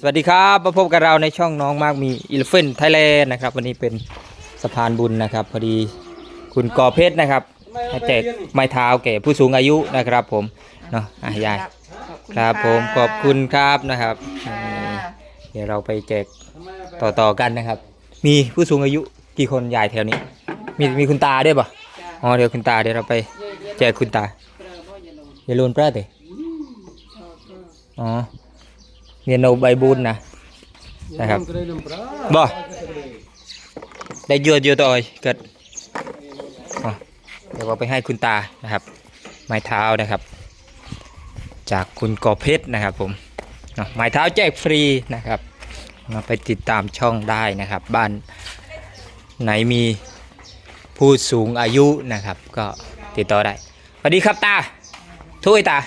สวัสดีครับมาพบกับเราในช่องน้องมากมีอิเลฟเฟนไทยแลนด์นะครับ วันนี้เป็นสะพานบุญนะครับ พอดีคุณกอเพชรนะครับให้แจกไม้เท้าแก่ผู้สูงอายุนะครับ ผมเนาะอะยายครับผมขอบคุณครับนะครับนี่เดี๋ยวเราไปแจกต่อๆกันนะครับ มีผู้สูงอายุกี่คนยายแถวนี้ มีมีคุณตาด้วยป่ะอ๋อเดี๋ยวคุณตาเดี๋ยวเราไปแจกคุณตาอย่าลืมพระเตอ๋อ เมียนโนใบบุญนะนะครับบ่ได้เยอะเยอะต่อยเกิดเดี๋ยวเราไปให้คุณตานะครับ ไม้เท้านะครับ จากคุณกอเพชรนะครับผมไม้เท้าแจกฟรีนะครับมาไปติดตามช่องได้นะครับ บ้านไหนมีผู้สูงอายุนะครับ ก็ติดต่อได้สวัสดีครับตาทุยตา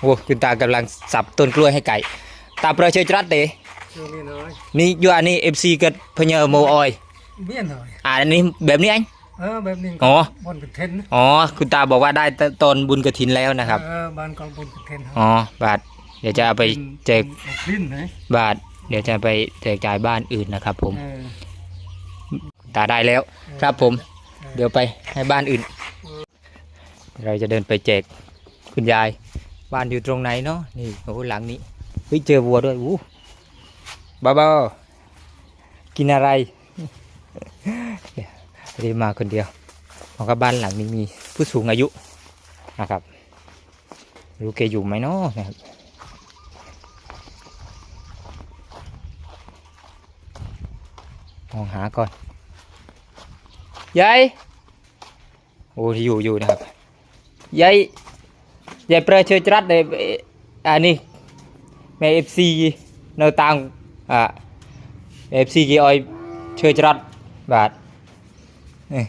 โอ้คุณตากำลังสับต้นกล้วยให้ไก่ ตาเปรย์เชยจรัดเต chưa nghe nói นี่อยู่อันนี้เอฟซีเกิดพญเยโมออย biết rồi อ่าอันนี้แบบนี้อัน ờ bên mình Ồ. con cực thiên อ๋อคุณตาบอกว่าได้ตตอนบุญกระถินแล้วนะครับ ờ ban con con cực thiên อ๋อบาทเดี๋ยวจะเอาไปแจก pin đấy บาทเดี๋ยวจะไปแจกจ่ายบ้านอื่นนะครับ ผม ờ คุณตาได้แล้ว ครับผม เดี๋ยวไปให้บ้านอื่น เราจะเดินไปแจกคุณยาย บ้านอยู่ตรงไหนเนาะนี่โอ้หลังนี้เฮ้ยเจอวัวด้วยอู้บ้าบ้ากินอะไรเดี๋ยวมาคนเดียวเพราะว่าบ้านหลังนี้มีผู้สูงอายุนะครับรู้แกอยู่ไหมเนาะนะครับมองหาก่อนยายโอ้ที่อยู่อยู่นะครับยาย ยายเปรย์เชยจรัดเลยอันนี้แม่เอฟซีเนาตังอ่าเอฟซีกี่ออยเชยจรัดบาทนี่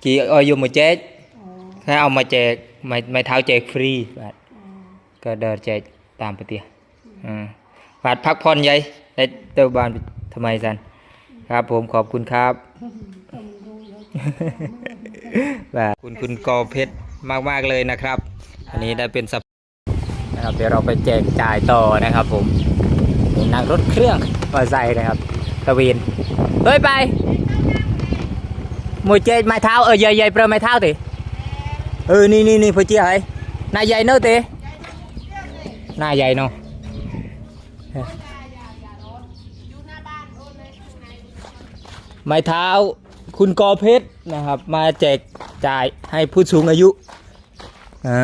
อู้กรอรู้ใหญ่เนอะอ๋ออันนี้นี่อันนี้คือกัดพลาสติกยางเจียบาทเวียนเมียนเชอกันลื่นบาทเนาะไอ้ยายเปรย์บาทเนาะบาทนี่อยู่โมกี่เอาอยู่โมแจกแค่เอามาแจกไม่ไม่เท้าแจกฟรีบาทก็เดินแจกตามไปเตียอ่าบาทพักผ่อนยัยได้เต้าบ้านทำไมสันครับผมขอบคุณครับแบบคุณคุณกอเพชรมากๆเลยนะครับ อันนี้ได้เป็นสปนะครับเดี๋ยวเราไปแจกจ่ายต่อนะครับ ผมนี่นั่งรถเครื่องมาใส่นะครับตะเวนเฮ้ยไป มวยเจไม้เท้าเออใหญ่ใหญ่เปรไม้เท้าติเออนี่นี่นี่พอเจียไอ้น้าใหญ่เนอะติน้าใหญ่เนาะไม้เท้าคุณกอเพชรนะครับ มาแจกจ่ายให้ผู้สูงอายุอ่า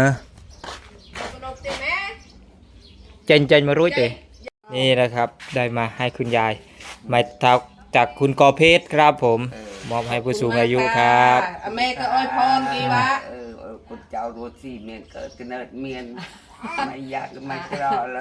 เจนเจนมารู้เตนี่นะครับ ได้มาให้คุณยายไม้เท้าจากคุณกอเพชรครับผม มอบให้ผู้สูงอายุครับอะแม่ก็อวยพรกี่วะ เออเออคุณเจ้ารู้สิเมียนเกิดกำเนิดเมียนไม่อยากไม่กรอเล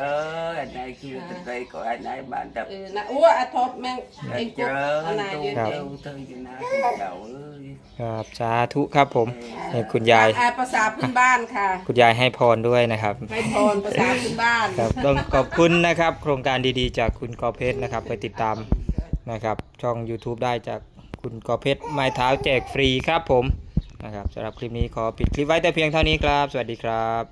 ยอันไหนคือตะไคร้ก็อันไหนบ้านแต่เออนะอ้วอาทบแม่งเองเจกุ๊ริอันญไหนตูยืนเจ้าเองเธอจะนะคุณเจ้าเอ้ยครับสาธุครับผมให้คุณยายอ่าภาษาพื้นบ้านค่ะ คุณยายให้พรด้วยนะครับ ให้พรภาษาพื้นบ้าน ครับต้องขอบคุณนะครับ โครงการดีๆ จากคุณกอเพชรนะครับ ไปติดตามนะครับ ช่อง YouTube ได้จาก คุณกอเพชรไม้เท้าแจกฟรีครับผมนะครับสำหรับคลิปนี้ขอปิดคลิปไว้แต่เพียงเท่านี้ครับ สวัสดีครับ